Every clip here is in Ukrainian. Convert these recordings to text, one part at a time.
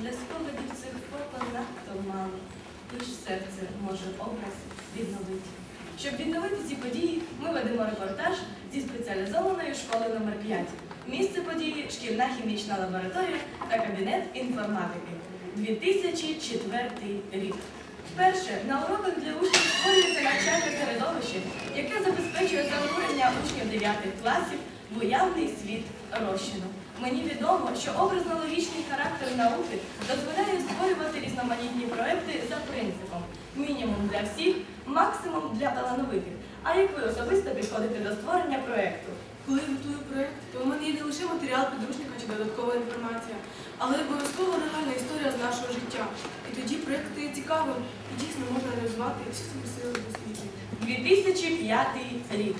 для спогадів цих фото надто мало. Лиш серце може образ відновити. Щоб відновити ці події, ми ведемо репортаж зі спеціалізованої школи номер 5 Місце події шкільна хімічна лабораторія та кабінет інформатики. 2004 рік. Вперше на уроках для учнів створюється навчальне середовище, яке забезпечує занурення учнів 9 класів в уявний світ розчину. Мені відомо, що образно-логічний характер науки дозволяє створювати різноманітні проекти за принципом мінімум для всіх, максимум для талановитих. А як ви особисто підходите до створення проекту? Коли готую проєкт, то у мене є не лише матеріал підручника чи додаткова інформація, але обов'язково реальна історія з нашого життя. І тоді проєкт стає цікавим і дійсно можна реалізувати всі свої сили досліджень. 2005 рік.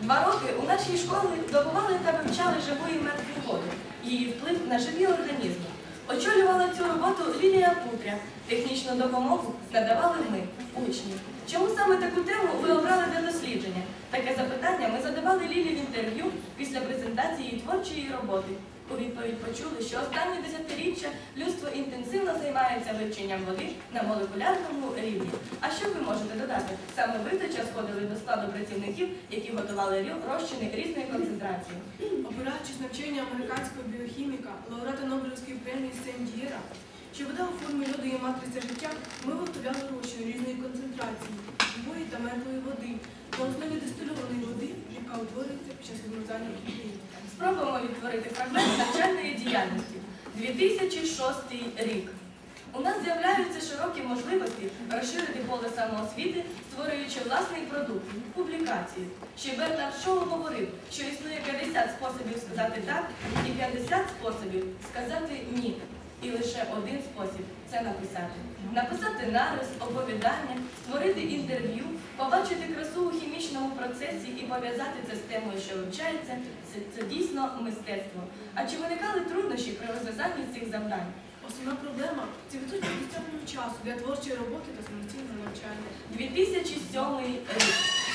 Два роки у нашій школі добували та вивчали живої мертву її вплив на живі організми. Очолювала цю роботу Лілія Путря. Технічну допомогу надавали ми, учні. Чому саме таку тему ви обрали для дослідження? Таке запитання ми задавали Лілі в інтерв'ю після презентації творчої роботи. У відповідь почули, що останні десятиріччя людство інтенсивно займається вивченням води на молекулярному рівні. А що ви можете додати? Саме ви входили до складу працівників, які готували розчини різної концентрації. Опираючись на вчення американського біохіміка, лауреата Нобелівської премії Сен-Дієра, що вода у формі льоду є матриця життя, ми виготовляли розчин різної концентрації, живої та мертвої води на основі дистильованої води, яка утворюється під час відмерзання кипіння. Спробуємо відтворити фрагмент навчальної діяльності. 2006 рік. У нас з'являються широкі можливості розширити поле самоосвіти, створюючи власний продукт публікацію. Ще Бернард Шоу говорив, що існує 50 способів сказати так і 50 способів сказати ні. І лише один спосіб це написати. Написати нарис, оповідання, створити інтерв'ю, побачити красу у хімічному процесі і пов'язати це з темою, що вивчається, це, це дійсно мистецтво. А чи виникали труднощі при розв'язанні цих завдань? Основна проблема це відсутність достатнього часу для творчої роботи та самостійного навчання. 2007 рік.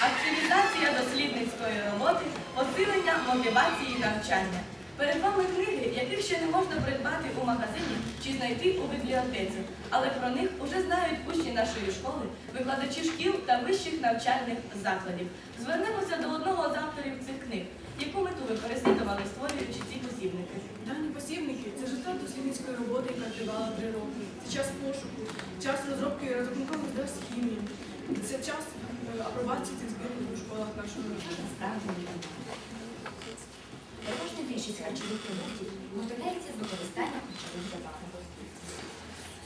Активізація дослідницької роботи, посилення мотивації навчання. Перед вами книги, яких ще не можна придбати у магазині чи знайти у бібліотеці, але про них уже знають учні нашої школи, викладачі шкіл та вищих навчальних закладів. Звернемося до одного з авторів цих книг. Яку мету ви переслідували, створюючи ці посібники? Дані посібники це результат дослідницької роботи, яка тривала три роки. Це час пошуку, час розробки розрахункових з хімії. Це час е, апробації цих збірів у школах нашого міста більшість харчових продуктів виготовляється з використанням харчових добавок.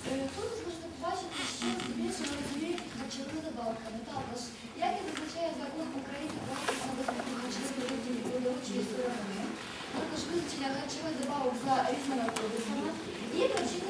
Е, тут можна побачити, що збільшено харчовими добавками. Ну, також, як і визначає закон України про визнання харчових продуктів видовочої сторони, також визначення харчових добавок за різними продуктами і харчових